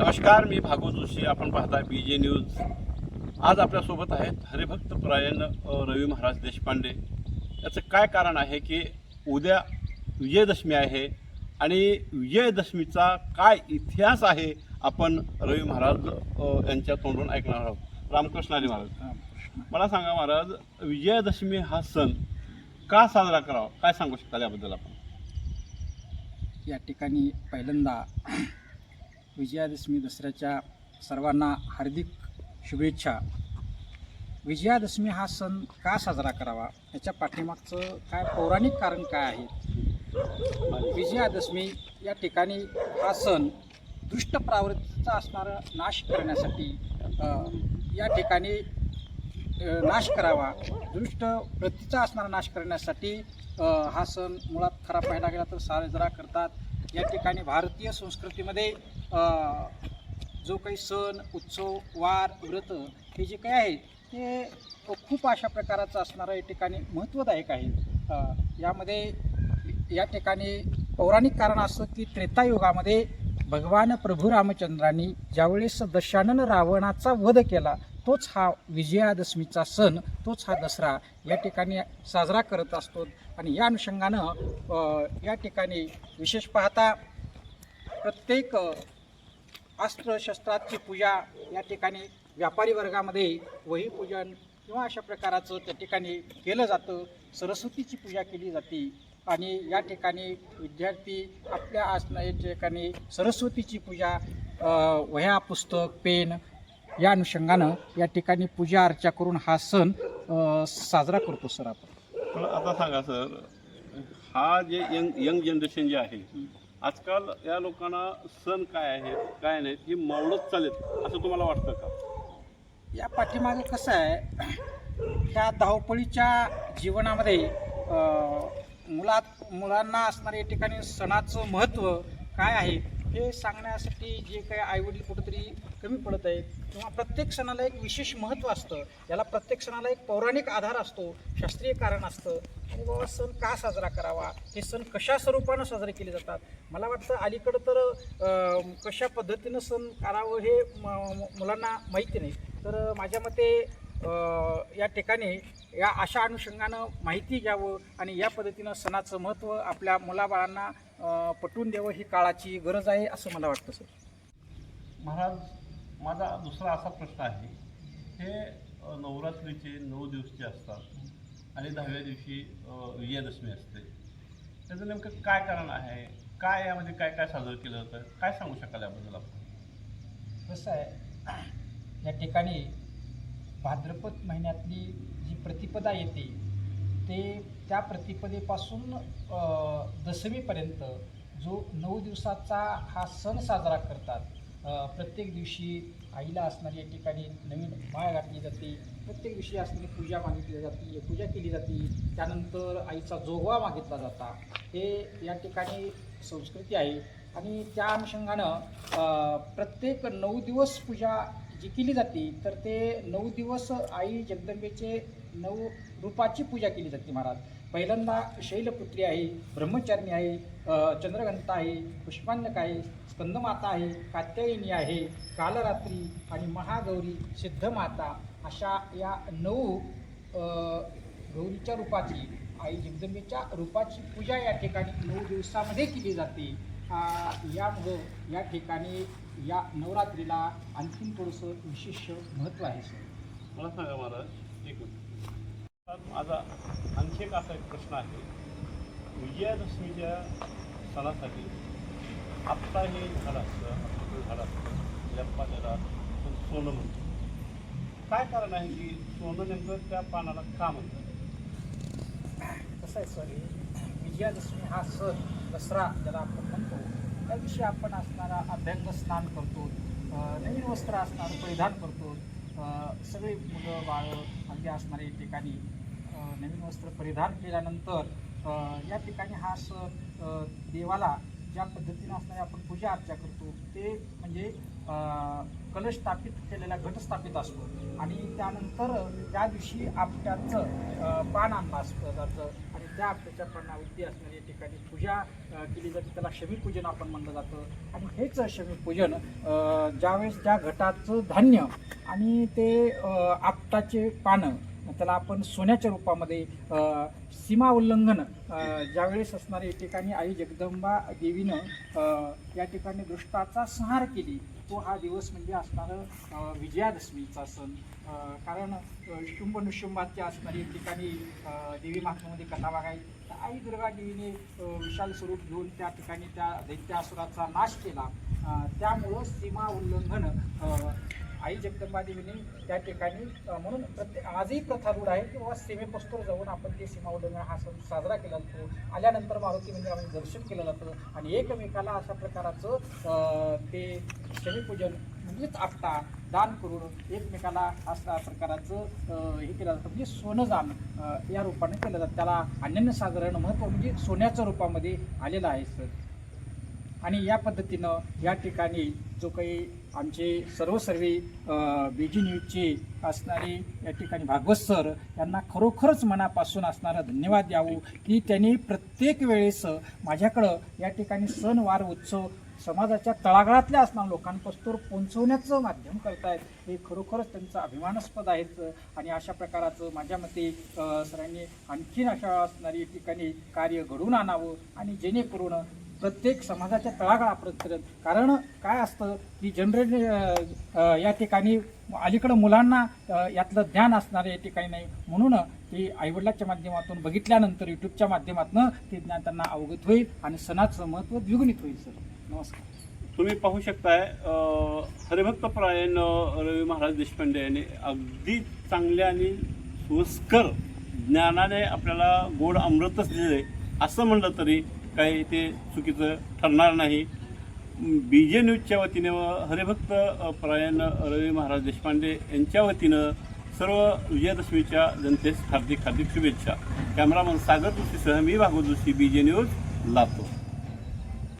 नमस्कार मी भागवत जोशी. आपण पाहताय बी जे न्यूज आज आपल्यासोबत आहेत हरिभक्त परायण रवी महाराज देशपांडे. याचं काय कारण आहे की उद्या विजयदशमी आहे आणि विजयदशमीचा काय इतिहास आहे आपण रवी महाराज यांच्या तोंडून ऐकणार आहोत. रामकृष्ण हरी महाराज. मला सांगा महाराज विजयादशमी हा सण का साजरा करावा? काय सांगू शकता याबद्दल आपण? या ठिकाणी पहिल्यांदा विजयादशमी दसऱ्याच्या सर्वांना हार्दिक शुभेच्छा. विजयादशमी हा सण का साजरा करावा? याच्या पाठीमागचं काय पौराणिक कारण काय आहे? विजयादशमी या ठिकाणी हा सण दुष्ट प्रवृत्तीचा असणारा नाश करण्यासाठी या ठिकाणी नाश करावा. दुष्ट वृत्तीचा असणारा नाश करण्यासाठी हा सण मुळात खरा पाहायला गेला तर साजरा करतात. या ठिकाणी भारतीय संस्कृतीमध्ये जो काही सण उत्सव वार व्रत हे जे काही आहे ते खूप अशा प्रकारचं असणारं या ठिकाणी महत्त्वदायक आहे. यामध्ये या ठिकाणी पौराणिक कारण असं की त्रेतायुगामध्ये भगवान प्रभू रामचंद्रांनी ज्यावेळेस दशानन रावणाचा वध केला तोच हा विजयादशमीचा सण तोच हा दसरा या ठिकाणी साजरा करत असतो. आणि या अनुषंगानं या ठिकाणी विशेष पाहता प्रत्येक अ, अस्त्रशस्त्राची पूजा या ठिकाणी व्यापारी वर्गामध्ये वही पूजन किंवा अशा प्रकाराचं त्या ठिकाणी केलं जातं. सरस्वतीची पूजा केली जाते. आणि या ठिकाणी विद्यार्थी आपल्या आसना या ठिकाणी सरस्वतीची पूजा वह्या पुस्तक पेन या अनुषंगानं या ठिकाणी पूजा अर्चा करून हा सण साजरा करतो सर आपण. पण आता सांगा सर हा जे यंग यंग जनरेशन जे आहे आजकाल या लोकांना सण काय आहेत काय नाहीत हे मावळत चालेत असं तुम्हाला वाटतं का? या पाठीमागे कसं आहे ह्या धावपळीच्या जीवनामध्ये मुलात मुलांना असणारे या ठिकाणी सणाचं महत्त्व काय आहे हे सांगण्यासाठी जे काही आईवडील कुठेतरी कमी पडत आहेत किंवा प्रत्येक सणाला एक विशेष महत्त्व असतं. याला प्रत्येक सणाला एक पौराणिक आधार असतो शास्त्रीय कारण असतं. आणि बाबा सण का साजरा करावा? हे सण कशा स्वरूपानं साजरे केले जातात? मला वाटतं अलीकडं तर कशा पद्धतीनं सण करावं हे म- मुलांना माहिती नाही. तर माझ्या मते या ठिकाणी या अशा अनुषंगानं माहिती घ्यावं आणि या पद्धतीनं सणाचं महत्त्व आपल्या मुलाबाळांना पटवून द्यावं ही काळाची गरज आहे असं मला वाटतं सर. महाराज माझा दुसरा असा प्रश्न आहे. हे नवरात्रीचे नऊ दिवस जे असतात आणि दहाव्या दिवशी विजयादशमी असते. त्याचं नेमकं काय कारण आहे? काय यामध्ये काय काय साजरं केलं जातं काय सांगू शकाल याबद्दल आपण? कसं आहे या ठिकाणी भाद्रपद महिन्यातली जी प्रतिपदा येते ते त्या प्रतिपदेपासून दशमीपर्यंत जो नऊ दिवसाचा हा सण साजरा करतात प्रत्येक दिवशी आईला असणारी या ठिकाणी नवीन माळ घातली जाते प्रत्येक दिवशी असणारी पूजा मागितली जाते पूजा केली जाते त्यानंतर आईचा जोगवा मागितला जाता. हे या ठिकाणी संस्कृती आहे आणि त्या अनुषंगानं प्रत्येक नऊ दिवस पूजा जी केली जाते तर ते नऊ दिवस आई जगदंबेचे नऊ रूपाची पूजा केली जाते महाराज. पहिल्यांदा शैलपुत्री आहे ब्रह्मचारिणी आहे अ, चंद्रघंटा आहे पुष्पांनक आहे स्कंदमाता आहे कात्यायिनी आहे कालरात्री आणि महागौरी सिद्धमाता अशा या नऊ गौरीच्या रूपाची आई जगदंबेच्या रूपाची पूजा या ठिकाणी नऊ दिवसामध्ये केली जाते. यामुळं या ठिकाणी या नवरात्रीला आणखीन थोडंसं विशेष महत्त्व आहे सर. मला सांगा महाराज एक माझा आणखी एक असा एक प्रश्न आहे. विजयादशमीच्या सणासाठी आत्ता हे झाड असतं झाड असतं. लप्पा त्याला पण सोनं म्हणतो. काय कारण आहे की सोनं नेमकं त्या पानाला का म्हणतात? कसं आहे सर विजयादशमी हा सण दसरा ज्याला आपण म्हणतो त्या दिवशी आपण असणारा अभ्यंग स्नान करतो नवीन वस्त्र असणारं परिधान करतो. सगळे मुलं बाळं अगदी असणारे ठिकाणी नवीन वस्त्र परिधान केल्यानंतर या ठिकाणी हा सण देवाला ज्या पद्धतीनं असणारी आपण पूजा अर्चा करतो ते म्हणजे कलश स्थापित केलेला घट स्थापित असतो. आणि त्यानंतर त्या दिवशी आपट्याचं पान आंबा असतं जातं. आणि त्या आपट्याच्या पानावरती असणारी या ठिकाणी पूजा केली जाते. त्याला शमीपूजन आपण म्हणलं जातं. आणि हेच शमीपूजन ज्यावेळेस ज्या घटाचं धान्य आणि ते आपटाचे पानं त्याला आपण सोन्याच्या रूपामध्ये सीमा उल्लंघन ज्यावेळेस असणारे ठिकाणी आई जगदंबा देवीनं या ठिकाणी दृष्टाचा संहार केली तो हा दिवस म्हणजे असणारं विजयादशमीचा सण. कारण शुंभ नुशुंभाच्या असणारी ठिकाणी देवी महात्म्यामध्ये कथा बघायची आई दुर्गा देवीने विशाल स्वरूप घेऊन त्या ठिकाणी त्या दैत्यासुराचा नाश केला. त्यामुळं सीमा उल्लंघन आई जगदंबा देवीने त्या ठिकाणी म्हणून प्रत्येक आजही प्रथा रूढ आहे की बाबा सीमेपस्तूर जाऊन आपण ते सीमा उल्लंघन हा सण साजरा केला जातो. आल्यानंतर मारुती मंदिरामध्ये दर्शन केलं जातं आणि एकमेकाला अशा प्रकाराचं ते शमीपूजन म्हणजेच आपटा दान करून एकमेकाला अशा प्रकाराचं हे केलं जातं. म्हणजे सोनं दान या रूपाने केलं जातं. त्याला अनन्यसाधारण महत्त्व म्हणजे सोन्याच्या रूपामध्ये आलेलं आहे सर. आणि या पद्धतीनं या ठिकाणी जो काही आमचे सर्वसर्वे बी जी न्यूजचे असणारे या ठिकाणी भागवत सर यांना खरोखरच मनापासून असणारा धन्यवाद द्यावं की त्यांनी प्रत्येक वेळेस माझ्याकडं या ठिकाणी सण वार उत्सव समाजाच्या तळागाळातल्या असणाऱ्या लोकांपासून पोहोचवण्याचं माध्यम करतायत. हे खरोखरच त्यांचं अभिमानास्पद आहेत आणि अशा प्रकाराचं माझ्या मते सरांनी आणखीन अशा असणारी या ठिकाणी कार्य घडवून आणावं आणि जेणेकरून प्रत्येक समाजाच्या तळागाळापर्यंत कारण काय असतं की जनरल या ठिकाणी अलीकडं मुलांना यातलं ज्ञान असणार या ठिकाणी नाही. म्हणून ते आईवडिलाच्या माध्यमातून बघितल्यानंतर यूट्यूबच्या माध्यमातून ते ज्ञान त्यांना अवगत होईल आणि सणाचं महत्त्व द्विगुणित होईल सर. नमस्कार. तुम्ही पाहू शकताय अ, रवी महाराज देशपांडे यांनी अगदी चांगल्या आणि सुस्कर ज्ञानाने आपल्याला गोड अमृतच दिले असं म्हणलं तरी काही ते चुकीचं ठरणार नाही. बी जे न्यूजच्या वतीने व हरिभक्त परायण रवी महाराज देशपांडे यांच्या वतीनं सर्व विजयादशमीच्या जनतेस हार्दिक हार्दिक शुभेच्छा. कॅमेरामन सागर जोशीसह मी Bhagwat Joshi B J news Latur.